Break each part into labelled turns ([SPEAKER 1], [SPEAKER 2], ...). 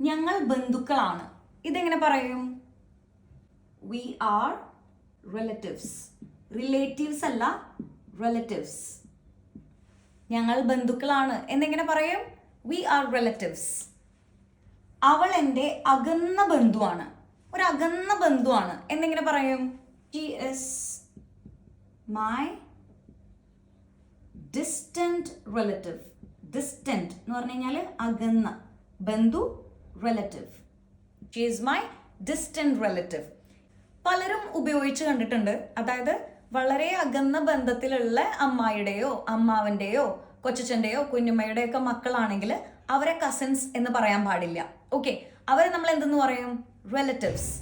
[SPEAKER 1] ഞങ്ങൾ ബന്ധുക്കളാണ്. ഇതെങ്ങനെ പറയും? വി ആർ റിലേറ്റീവ്സ് റിലേറ്റീവ്സ് അല്ല റിലേറ്റീവ്സ് ഞങ്ങൾ ബന്ധുക്കളാണ്. എന്നെങ്ങനെ പറയും? വി ആർ റിലേറ്റീവ്സ് അവൾ എന്റെ അകന്ന ബന്ധുവാണ്. ഒരു അകന്ന ബന്ധുവാണ്. എന്നെങ്ങനെ പറയും? She is my distant relative distant എന്ന് പറഞ്ഞു കഴിഞ്ഞാൽ അകന്ന. ബന്ധു relative she is my distant relative പലരും ഉപയോഗിച്ച് കണ്ടിട്ടുണ്ട്. അതായത് വളരെ അകന്ന ബന്ധത്തിലുള്ള അമ്മായിയുടെയോ അമ്മാവന്റെയോ കൊച്ചച്ഛന്റെയോ കുഞ്ഞുമ്മയുടെയോ ഒക്കെ മക്കളാണെങ്കിൽ അവരെ കസിൻസ് എന്ന് പറയാൻ പാടില്ല. ഓക്കെ അവരെ നമ്മൾ എന്തെന്ന് പറയും? റിലേറ്റീവ്സ്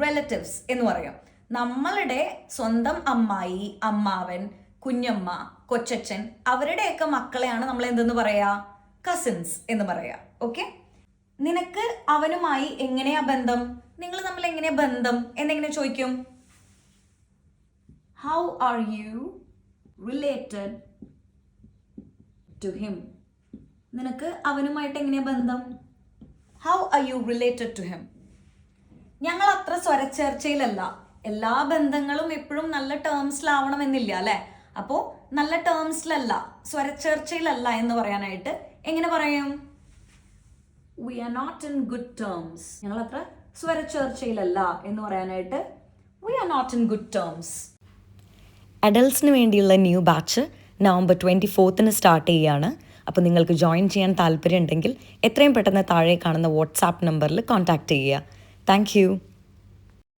[SPEAKER 1] റിലേറ്റീവ്സ് എന്ന് പറയും. നമ്മളുടെ സ്വന്തം അമ്മായി അമ്മാവൻ കുഞ്ഞമ്മ കൊച്ചച്ഛൻ അവരുടെയൊക്കെ മക്കളെയാണ് നമ്മൾ എന്തെന്ന് പറയാ? കസിൻസ് എന്ന് പറയാ. ഓക്കെ നിനക്ക് അവനുമായി എങ്ങനെയാ ബന്ധം? നിങ്ങൾ തമ്മിൽ എങ്ങനെയാ ബന്ധം? എന്നെങ്ങനെ ചോദിക്കും? How are you related to him നിനക്ക് അവനുമായിട്ട് എങ്ങനെയാ ബന്ധം? How are you related to him ഞങ്ങൾ അത്ര സ്വരച്ചേർച്ചയിലല്ല. എല്ലാ ബന്ധങ്ങളും എപ്പോഴും നല്ല ടേംസിലാവണമെന്നില്ല അല്ലേ? അപ്പോ നല്ല ടേംസിലല്ല സ്വരച്ചേർച്ചയിലല്ല എന്ന് പറയാനായിട്ട് എങ്ങനെ പറയും? We are not in good terms ഞങ്ങൾ അത്ര സ്വരച്ചേർച്ചയിലല്ല എന്ന് പറയാനായിട്ട് we are not in good terms
[SPEAKER 2] അഡൽട്സിന് വേണ്ടിയുള്ള ന്യൂ ബാച്ച് നവംബർ ട്വന്റി ഫോർത്തിന് സ്റ്റാർട്ട് ചെയ്യുകയാണ് അപ്പോൾ നിങ്ങൾക്ക് ജോയിൻ ചെയ്യാൻ താല്പര്യമുണ്ടെങ്കിൽ എത്രയും പെട്ടെന്ന് താഴെ കാണുന്ന വാട്സാപ്പ് നമ്പറിൽ കോൺടാക്റ്റ് ചെയ്യുക. താങ്ക്